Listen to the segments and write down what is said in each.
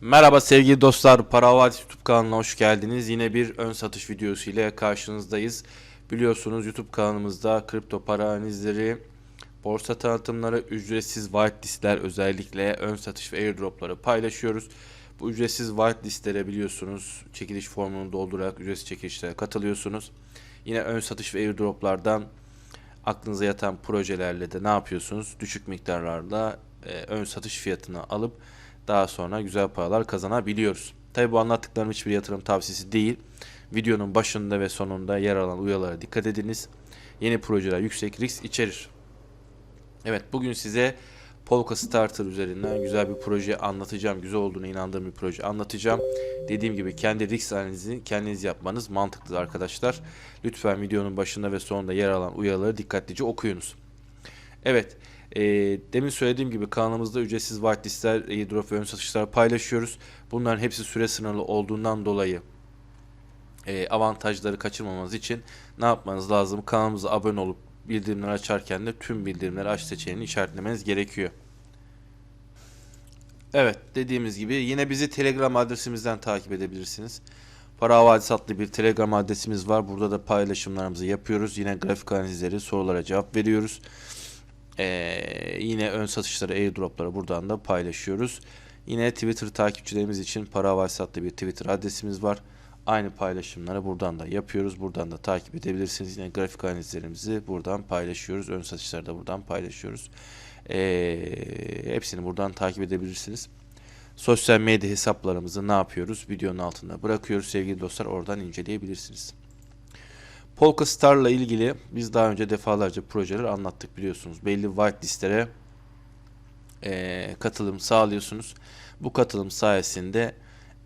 Merhaba sevgili dostlar, Para Havadis YouTube kanalına hoş geldiniz. Yine bir ön satış videosu ile karşınızdayız. Biliyorsunuz YouTube kanalımızda kripto para analizleri, borsa tanıtımları, ücretsiz whitelistler özellikle ön satış ve airdropları paylaşıyoruz. Bu ücretsiz whitelistlere biliyorsunuz çekiliş formunu doldurarak ücretsiz çekilişlere katılıyorsunuz. Yine ön satış ve airdroplardan aklınıza yatan projelerle de ne yapıyorsunuz? Düşük miktarlarla e, ön satış fiyatını alıp daha sonra güzel paralar kazanabiliyoruz. Tabi bu anlattıklarım hiçbir yatırım tavsiyesi değil. Videonun başında ve sonunda yer alan uyarılara dikkat ediniz. Yeni projeler yüksek risk içerir. Evet bugün size Polka Starter üzerinden güzel bir proje anlatacağım. Güzel olduğuna inandığım bir proje anlatacağım. Dediğim gibi kendi risk analizini kendiniz yapmanız mantıklıdır arkadaşlar. Lütfen videonun başında ve sonunda yer alan uyarıları dikkatlice okuyunuz. Evet. E, demin söylediğim gibi kanalımızda ücretsiz whitelistler, airdrop ve ön satışlar paylaşıyoruz. Bunların hepsi süre sınırlı olduğundan dolayı e, avantajları kaçırmamanız için ne yapmanız lazım? Kanalımıza abone olup bildirimleri açarken de tüm bildirimleri aç seçeneğini işaretlemeniz gerekiyor. Evet dediğimiz gibi yine bizi Telegram adresimizden takip edebilirsiniz. Para Havadis adlı bir Telegram adresimiz var. Burada da paylaşımlarımızı yapıyoruz. Yine grafik analizleri, sorulara cevap veriyoruz. Ee, yine ön satışları, airdropları buradan da paylaşıyoruz. Yine Twitter takipçilerimiz için Para Havadis adlı bir Twitter adresimiz var. Aynı paylaşımları buradan da yapıyoruz. Buradan da takip edebilirsiniz. Yine grafik analizlerimizi buradan paylaşıyoruz. Ön satışları da buradan paylaşıyoruz. Ee, hepsini buradan takip edebilirsiniz. Sosyal medya hesaplarımızı ne yapıyoruz? Videonun altında bırakıyoruz sevgili dostlar. Oradan inceleyebilirsiniz. Polka Star'la ilgili biz daha önce defalarca projeler anlattık biliyorsunuz. Belli whitelistlere e, katılım sağlıyorsunuz. Bu katılım sayesinde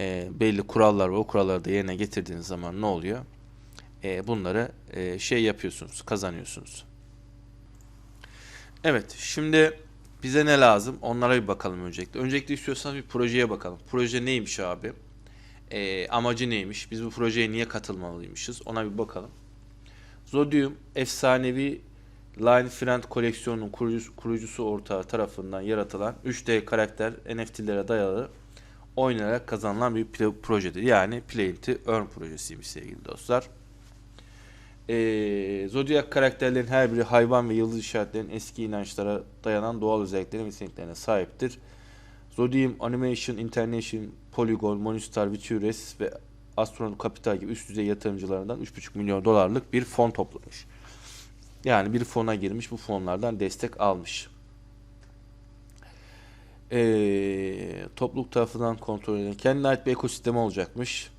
e, belli kurallar ve o kuralları da yerine getirdiğiniz zaman ne oluyor? E, bunları e, şey yapıyorsunuz, kazanıyorsunuz. Evet, şimdi bize ne lazım? Onlara bir bakalım öncelikle. Öncelikle istiyorsanız bir projeye bakalım. Proje neymiş abi? E, amacı neymiş? Biz bu projeye niye katılmalıymışız? Ona bir bakalım. Zodium efsanevi Line Friend koleksiyonunun kurucusu, kurucusu ortağı tarafından yaratılan 3D karakter NFT'lere dayalı oynanarak kazanılan bir projedir. Yani Play to Earn projesiymiş sevgili dostlar. Ee, Zodiac karakterlerin her biri hayvan ve yıldız işaretlerinin eski inançlara dayanan doğal özelliklerine ve yeteneklerine sahiptir. Zodium Animation International, Polygon, Monistar, Vitures ve Astronaut Capital gibi üst düzey yatırımcılarından 3,5 milyon dolarlık bir fon toplamış. Yani bir fona girmiş, bu fonlardan destek almış. Ee, topluluk tarafından kontrol edilen kendine ait bir ekosistemi olacakmış.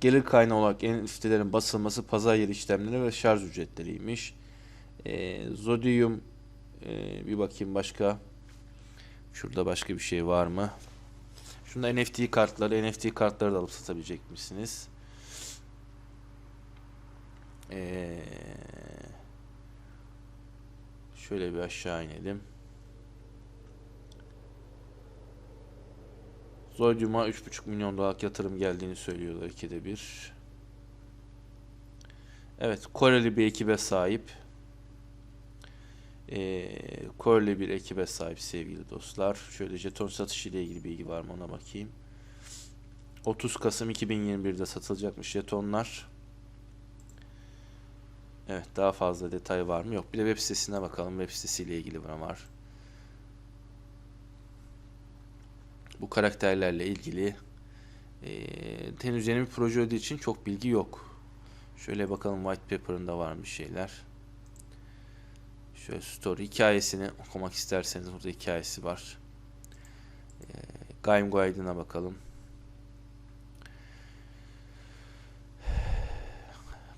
Gelir kaynağı olarak NFT'lerin basılması, pazar yeri işlemleri ve şarj ücretleriymiş. Ee, Zodium ee, bir bakayım başka. Şurada başka bir şey var mı? Şunda NFT kartları, NFT kartları da alıp satabilecek misiniz? Ee, şöyle bir aşağı inelim. Zodium'a 3,5 milyon dolarlık yatırım geldiğini söylüyorlar ikide bir. Evet, Koreli bir ekibe sahip. Ee, Koreli bir ekibe sahip sevgili dostlar. Şöyle jeton satışı ile ilgili bilgi var mı ona bakayım. 30 Kasım 2021'de satılacakmış jetonlar. Evet daha fazla detay var mı? Yok. Bir de web sitesine bakalım. Web sitesiyle ilgili ne var? Bu karakterlerle ilgili e, henüz yeni bir proje olduğu için çok bilgi yok. Şöyle bakalım white paper'ında varmış şeyler. Şöyle story hikayesini okumak isterseniz burada hikayesi var. E, Game Guide'ına bakalım.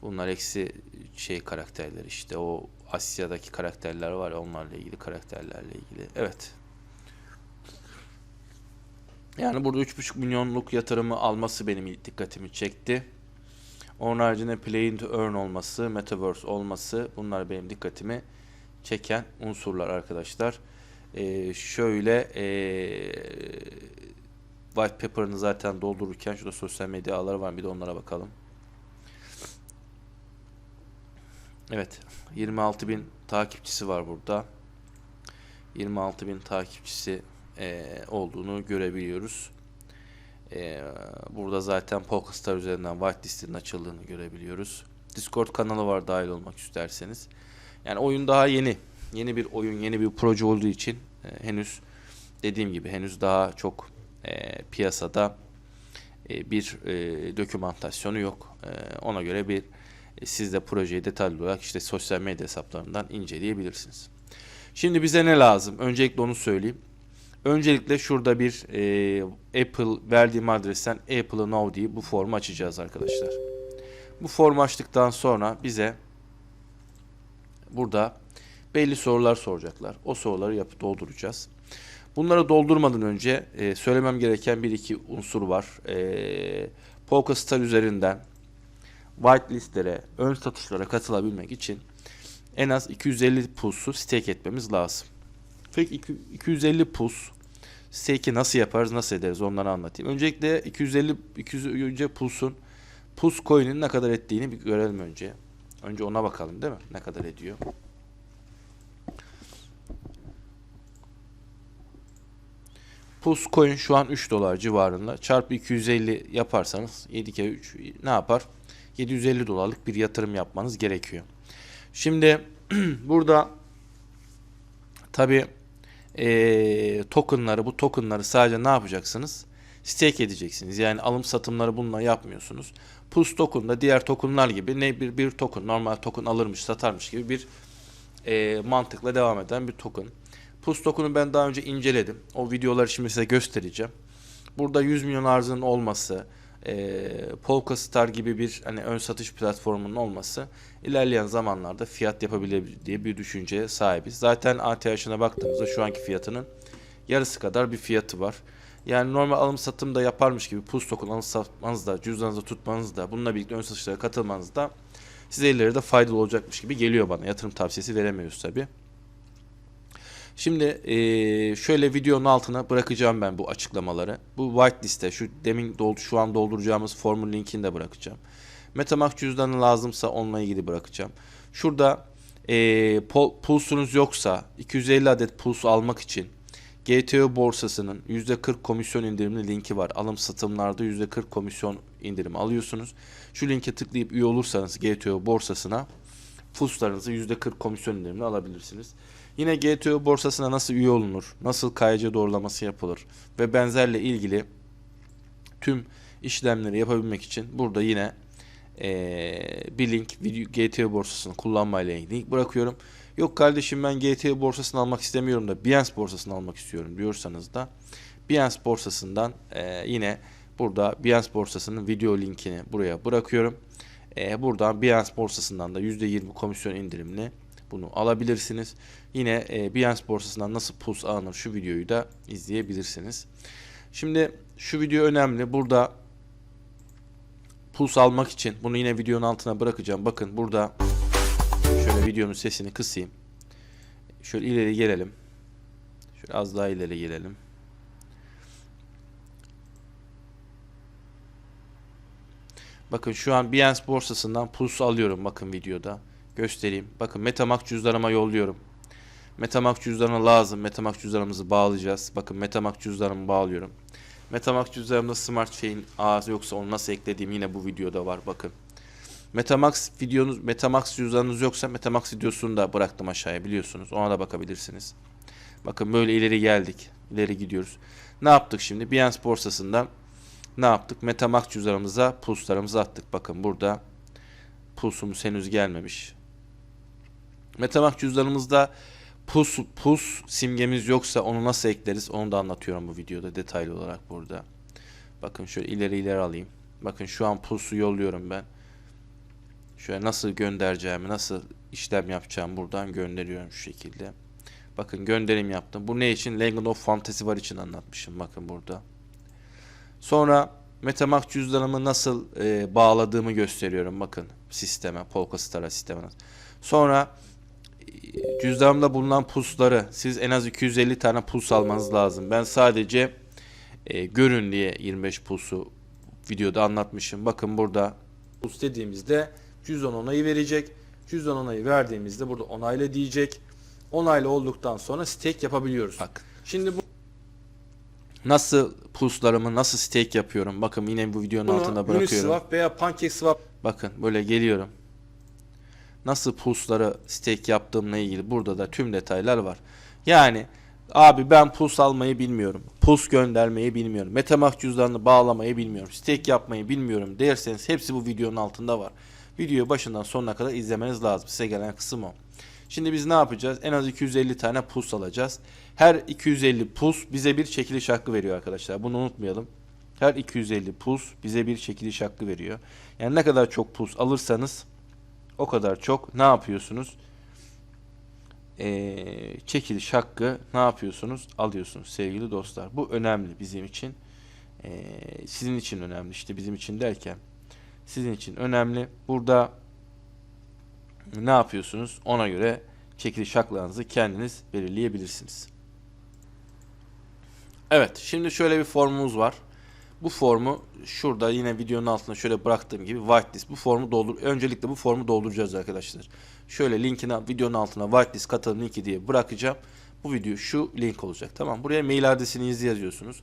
Bunlar eksi şey karakterler işte o Asya'daki karakterler var onlarla ilgili karakterlerle ilgili. Evet. Yani burada 3,5 milyonluk yatırımı alması benim dikkatimi çekti. Onun haricinde Play to Earn olması, Metaverse olması bunlar benim dikkatimi çeken unsurlar arkadaşlar. Ee, şöyle ee, white paper'ını zaten doldururken şurada sosyal medya ağları var bir de onlara bakalım. Evet 26 bin takipçisi var burada. 26 bin takipçisi ee, olduğunu görebiliyoruz. Ee, burada zaten Polkastar üzerinden whitelist'in açıldığını görebiliyoruz. Discord kanalı var dahil olmak isterseniz. Yani oyun daha yeni. Yeni bir oyun, yeni bir proje olduğu için e, henüz dediğim gibi henüz daha çok e, piyasada e, bir e, dokümantasyonu yok. E, ona göre bir e, siz de projeyi detaylı olarak işte sosyal medya hesaplarından inceleyebilirsiniz. Şimdi bize ne lazım? Öncelikle onu söyleyeyim. Öncelikle şurada bir e, Apple verdiğim adresten Apple'ı Now diye bu formu açacağız arkadaşlar. Bu formu açtıktan sonra bize burada belli sorular soracaklar. O soruları yapıp dolduracağız. Bunları doldurmadan önce e, söylemem gereken bir iki unsur var. E, Polkastar üzerinden whitelistlere, ön satışlara katılabilmek için en az 250 pulsu stake etmemiz lazım. Peki iki- 250 puls stake'i nasıl yaparız, nasıl ederiz onları anlatayım. Öncelikle 250 200 önce pulsun puls coin'in ne kadar ettiğini bir görelim önce. Önce ona bakalım değil mi? Ne kadar ediyor? Pulse coin şu an 3 dolar civarında. Çarpı 250 yaparsanız 7 kere 3 ne yapar? 750 dolarlık bir yatırım yapmanız gerekiyor. Şimdi burada tabi tokenları bu tokenları sadece ne yapacaksınız? Stake edeceksiniz. Yani alım satımları bununla yapmıyorsunuz. Pulse token da diğer tokenlar gibi ne bir bir token normal token alırmış satarmış gibi bir e, mantıkla devam eden bir token. Pulse token'u ben daha önce inceledim. O videoları şimdi size göstereceğim. Burada 100 milyon arzının olması, e, Polkastar gibi bir hani ön satış platformunun olması ilerleyen zamanlarda fiyat yapabilir diye bir düşünceye sahibiz. Zaten ATH'ına baktığımızda şu anki fiyatının yarısı kadar bir fiyatı var. Yani normal alım satım da yaparmış gibi Pulse token alım satmanız da cüzdanınızda tutmanız da bununla birlikte ön satışlara katılmanız da size ileride faydalı olacakmış gibi geliyor bana. Yatırım tavsiyesi veremiyoruz tabi. Şimdi eee, şöyle videonun altına bırakacağım ben bu açıklamaları. Bu whitelist'e şu demin doldu, şu an dolduracağımız formun linkini de bırakacağım. Metamask cüzdanı lazımsa onunla ilgili bırakacağım. Şurada pol- pulsunuz yoksa 250 adet puls almak için GTO borsasının %40 komisyon indirimli linki var. Alım satımlarda %40 komisyon indirimi alıyorsunuz. Şu linke tıklayıp üye olursanız GTO borsasına Fuslarınızı %40 komisyon indirimli alabilirsiniz. Yine GTO borsasına nasıl üye olunur, nasıl KYC doğrulaması yapılır ve benzerle ilgili tüm işlemleri yapabilmek için burada yine eee, bir link GTO borsasını kullanmayla ilgili bırakıyorum. Yok kardeşim ben GTO borsasını almak istemiyorum da Binance borsasını almak istiyorum diyorsanız da Binance borsasından eee, yine burada Binance borsasının video linkini buraya bırakıyorum. Eee, buradan Binance borsasından da %20 komisyon indirimli bunu alabilirsiniz. Yine e, Binance borsasından nasıl puls alınır şu videoyu da izleyebilirsiniz. Şimdi şu video önemli. Burada puls almak için bunu yine videonun altına bırakacağım. Bakın burada şöyle videonun sesini kısayım. Şöyle ileri gelelim. Şöyle az daha ileri gelelim. Bakın şu an Binance borsasından puls alıyorum bakın videoda. Göstereyim. Bakın Metamask cüzdanıma yolluyorum. Metamask cüzdanı lazım. Metamask cüzdanımızı bağlayacağız. Bakın Metamask cüzdanımı bağlıyorum. Metamask cüzdanımda Smart Chain ağzı yoksa onu nasıl eklediğim yine bu videoda var. Bakın. Metamask videonuz, Metamask cüzdanınız yoksa Metamask videosunu da bıraktım aşağıya biliyorsunuz. Ona da bakabilirsiniz. Bakın böyle ileri geldik. İleri gidiyoruz. Ne yaptık şimdi? Binance borsasından ne yaptık? Metamask cüzdanımıza pulslarımızı attık. Bakın burada pulsumuz henüz gelmemiş. Metamask cüzdanımızda pus, pus simgemiz yoksa onu nasıl ekleriz onu da anlatıyorum bu videoda detaylı olarak burada. Bakın şöyle ileri ileri alayım. Bakın şu an pulsu yolluyorum ben. Şöyle nasıl göndereceğimi, nasıl işlem yapacağım buradan gönderiyorum şu şekilde. Bakın gönderim yaptım. Bu ne için? Legend of Fantasy var için anlatmışım. Bakın burada. Sonra Metamask cüzdanımı nasıl e, bağladığımı gösteriyorum. Bakın sisteme, Polkastar'a sisteme. Sonra e, cüzdanımda bulunan pusları siz en az 250 tane pus almanız lazım. Ben sadece e, görün diye 25 pusu videoda anlatmışım. Bakın burada pus dediğimizde cüzdan onayı verecek. Cüzdan onayı verdiğimizde burada onayla diyecek. Onaylı olduktan sonra stake yapabiliyoruz. Bak. Şimdi bu Nasıl pulslarımı nasıl stake yapıyorum. Bakın yine bu videonun Bunu bırakıyorum. Uniswap veya PancakeSwap Bakın böyle geliyorum. Nasıl pulsları stake yaptığımla ilgili burada da tüm detaylar var. Yani abi ben puls almayı bilmiyorum. Puls göndermeyi bilmiyorum. Metamask cüzdanını bağlamayı bilmiyorum. Stake yapmayı bilmiyorum derseniz hepsi bu videonun altında var. Videoyu başından sonuna kadar izlemeniz lazım. Size gelen kısım o. Şimdi biz ne yapacağız? En az 250 tane puls alacağız. Her 250 puls bize bir çekiliş hakkı veriyor arkadaşlar. Bunu unutmayalım. Her 250 puls bize bir çekiliş hakkı veriyor. Yani ne kadar çok puls alırsanız o kadar çok ne yapıyorsunuz? Ee, çekiliş hakkı ne yapıyorsunuz? Alıyorsunuz sevgili dostlar. Bu önemli bizim için. Ee, sizin için önemli işte bizim için derken sizin için önemli. Burada ne yapıyorsunuz? Ona göre çekiliş haklarınızı kendiniz belirleyebilirsiniz. Evet, şimdi şöyle bir formumuz var. Bu formu şurada yine videonun altına şöyle bıraktığım gibi whitelist bu formu doldur. Öncelikle bu formu dolduracağız arkadaşlar. Şöyle linkini videonun altına whitelist katılım linki diye bırakacağım. Bu video şu link olacak. Tamam. Buraya mail adresinizi yazıyorsunuz.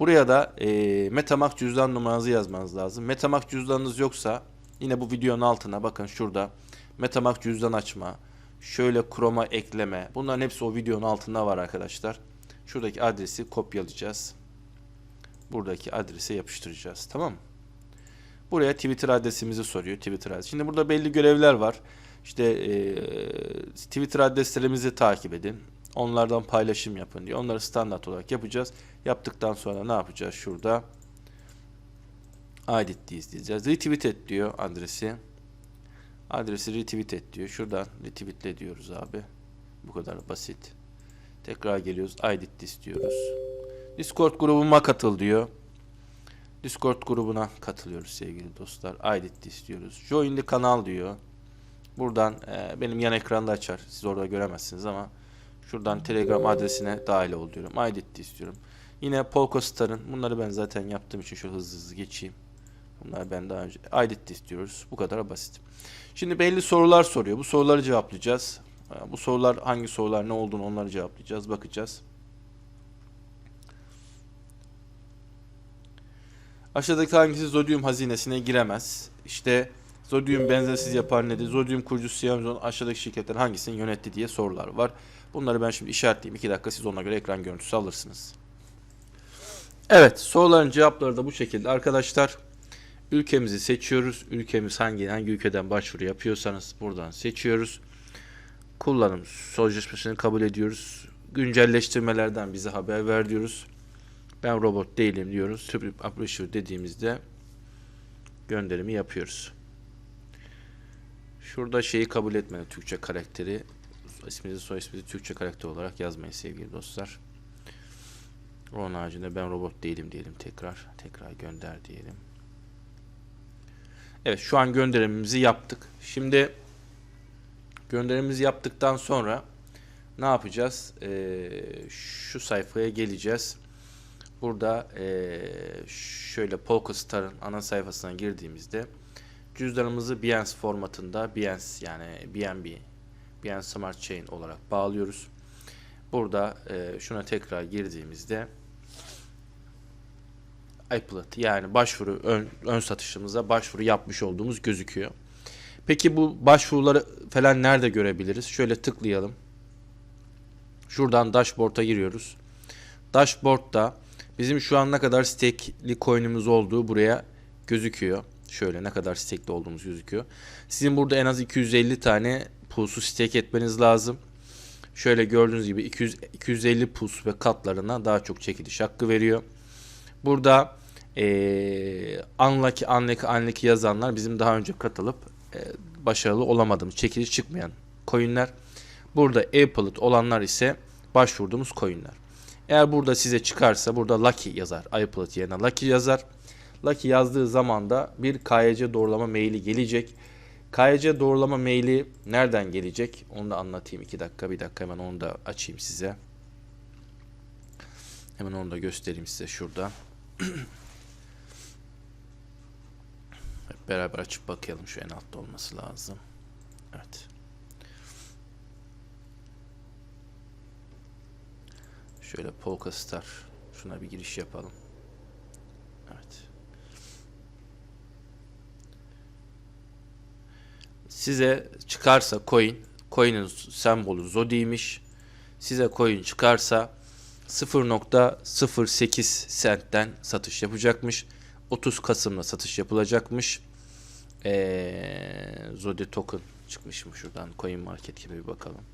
Buraya da e, Metamask cüzdan numaranızı yazmanız lazım. Metamask cüzdanınız yoksa yine bu videonun altına bakın şurada Metamask cüzdan açma, şöyle Chrome'a ekleme. Bunların hepsi o videonun altında var arkadaşlar. Şuradaki adresi kopyalayacağız. Buradaki adrese yapıştıracağız. Tamam mı? Buraya Twitter adresimizi soruyor. Twitter adresi. Şimdi burada belli görevler var. İşte e, Twitter adreslerimizi takip edin. Onlardan paylaşım yapın diyor. Onları standart olarak yapacağız. Yaptıktan sonra ne yapacağız? Şurada edit diye diyeceğiz. Retweet et diyor adresi. Adresi retweet et diyor. Şuradan retweetle diyoruz abi. Bu kadar basit. Tekrar geliyoruz. Edit istiyoruz. Discord grubuma katıl diyor. Discord grubuna katılıyoruz sevgili dostlar. Edit istiyoruz. Join the kanal diyor. Buradan e, benim yan ekranda açar. Siz orada göremezsiniz ama şuradan Telegram adresine dahil ol diyorum. Edit istiyorum. Yine Polkastar'ın bunları ben zaten yaptığım için şöyle hızlı hızlı geçeyim. Bunlar ben daha önce edit istiyoruz. Bu kadar basit. Şimdi belli sorular soruyor. Bu soruları cevaplayacağız. E, Bu sorular hangi sorular ne olduğunu onları cevaplayacağız. Bakacağız. Aşağıdaki hangisi Zodium hazinesine giremez? İşte Zodium benzersiz yapar nedir? Zodium kurucusu Siyamzon aşağıdaki şirketler hangisini yönetti diye sorular var. Bunları ben şimdi işaretleyeyim. 2 dakika siz ona göre ekran görüntüsü alırsınız. Evet soruların cevapları da bu şekilde arkadaşlar. Ülkemizi seçiyoruz. Ülkemiz hangi hangi ülkeden başvuru yapıyorsanız buradan seçiyoruz. Kullanım sözleşmesini kabul ediyoruz. Güncelleştirmelerden bize haber ver diyoruz. Ben robot değilim diyoruz. Submit Publisher dediğimizde gönderimi yapıyoruz. Şurada şeyi kabul etmeyin. Türkçe karakteri isminizi soy isminizi Türkçe karakter olarak yazmayın sevgili dostlar. Onun haricinde ben robot değilim diyelim tekrar. Tekrar gönder diyelim. Evet şu an gönderimimizi yaptık. Şimdi gönderimimizi yaptıktan sonra ne yapacağız? Ee, şu sayfaya geleceğiz. Burada eee, şöyle Polkastar'ın ana sayfasına girdiğimizde cüzdanımızı Binance formatında Binance yani BNB Binance Smart Chain olarak bağlıyoruz. Burada eee, şuna tekrar girdiğimizde iPlat yani başvuru ön, ön satışımıza başvuru yapmış olduğumuz gözüküyor. Peki bu başvuruları falan nerede görebiliriz? Şöyle tıklayalım. Şuradan dashboard'a giriyoruz. Dashboard'da bizim şu an ne kadar stake'li coin'imiz olduğu buraya gözüküyor. Şöyle ne kadar stake'li olduğumuz gözüküyor. Sizin burada en az 250 tane pulsu stake etmeniz lazım. Şöyle gördüğünüz gibi 200, 250 puls ve katlarına daha çok çekiliş hakkı veriyor. Burada eee unlucky, unlucky, unlucky yazanlar bizim daha önce katılıp eee, başarılı olamadığımız, çekiliş çıkmayan coinler. Burada Apple'it olanlar ise başvurduğumuz coinler. Eğer burada size çıkarsa burada Lucky yazar. iPlot yerine Lucky yazar. Lucky yazdığı zaman da bir KYC doğrulama maili gelecek. KYC doğrulama maili nereden gelecek? Onu da anlatayım. 2 dakika, bir dakika hemen onu da açayım size. Hemen onu da göstereyim size şurada. Hep beraber açıp bakalım. Şu en altta olması lazım. Evet. Şöyle Polkastar Şuna bir giriş yapalım. Size çıkarsa coin, coin'in sembolü Zodi'ymiş. Size coin çıkarsa 0.08 sentten satış yapacakmış. 30 Kasım'da satış yapılacakmış. Ee, Zodi token çıkmış mı şuradan coin market gibi bir bakalım.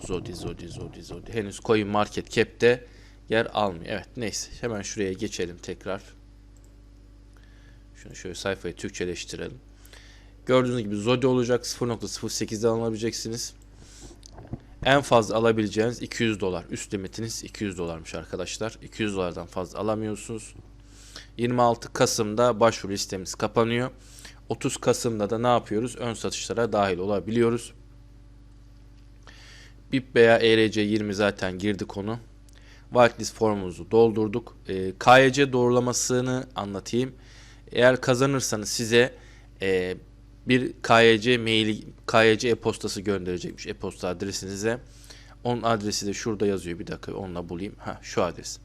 Zodi Zodi Zodi Zodi. Henüz coin market cap'te yer almıyor. Evet neyse hemen şuraya geçelim tekrar. Şunu şöyle sayfayı Türkçeleştirelim. Gördüğünüz gibi Zodi olacak 0.08'den alabileceksiniz. En fazla alabileceğiniz 200 dolar. Üst limitiniz 200 dolarmış arkadaşlar. 200 dolardan fazla alamıyorsunuz. 26 Kasım'da başvuru listemiz kapanıyor. 30 Kasım'da da ne yapıyoruz? Ön satışlara dahil olabiliyoruz. BIP veya ERC20 zaten girdi konu. Whitelist formumuzu doldurduk. E, KYC doğrulamasını anlatayım. Eğer kazanırsanız size e, bir KYC maili, KYC e-postası gönderecekmiş e-posta adresinize. Onun adresi de şurada yazıyor. Bir dakika onunla bulayım. Ha şu adres.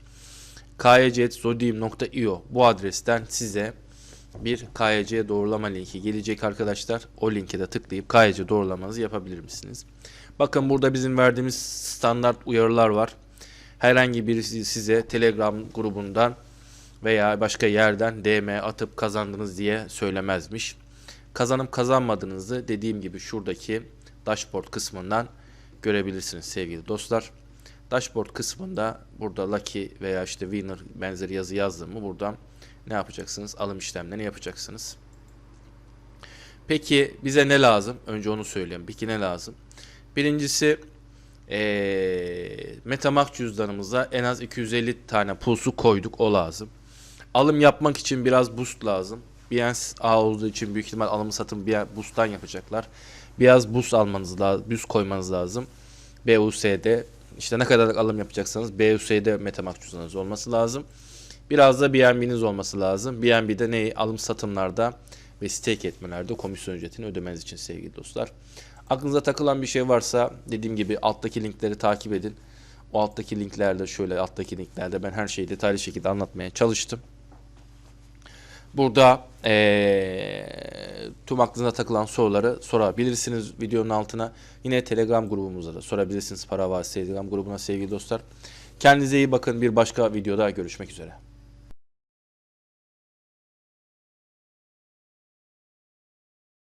kyc.zodium.io bu adresten size bir KYC doğrulama linki gelecek arkadaşlar. O linke de tıklayıp KYC doğrulamanızı yapabilir misiniz? Bakın burada bizim verdiğimiz standart uyarılar var. Herhangi birisi size Telegram grubundan veya başka yerden DM atıp kazandınız diye söylemezmiş. Kazanıp kazanmadığınızı dediğim gibi şuradaki dashboard kısmından görebilirsiniz sevgili dostlar. Dashboard kısmında burada lucky veya işte winner benzeri yazı yazdım mı buradan ne yapacaksınız? Alım işlemlerini yapacaksınız. Peki bize ne lazım? Önce onu söyleyeyim. Peki ne lazım? Birincisi ee, Metamask cüzdanımıza en az 250 tane pulsu koyduk. O lazım. Alım yapmak için biraz boost lazım. Binance A olduğu için büyük ihtimal alımı satım bir boost'tan yapacaklar. Biraz boost almanız lazım, boost koymanız lazım. BUSD işte ne kadar alım yapacaksanız BUSD Metamask cüzdanınız olması lazım. Biraz da BNB'niz olması lazım. BNB'de neyi? Alım satımlarda ve stake etmelerde komisyon ücretini ödemeniz için sevgili dostlar. Aklınıza takılan bir şey varsa dediğim gibi alttaki linkleri takip edin. O alttaki linklerde şöyle alttaki linklerde ben her şeyi detaylı şekilde anlatmaya çalıştım. Burada ee, tüm aklınıza takılan soruları sorabilirsiniz videonun altına. Yine Telegram grubumuza da sorabilirsiniz. Para Telegram grubuna sevgili dostlar. Kendinize iyi bakın. Bir başka videoda görüşmek üzere.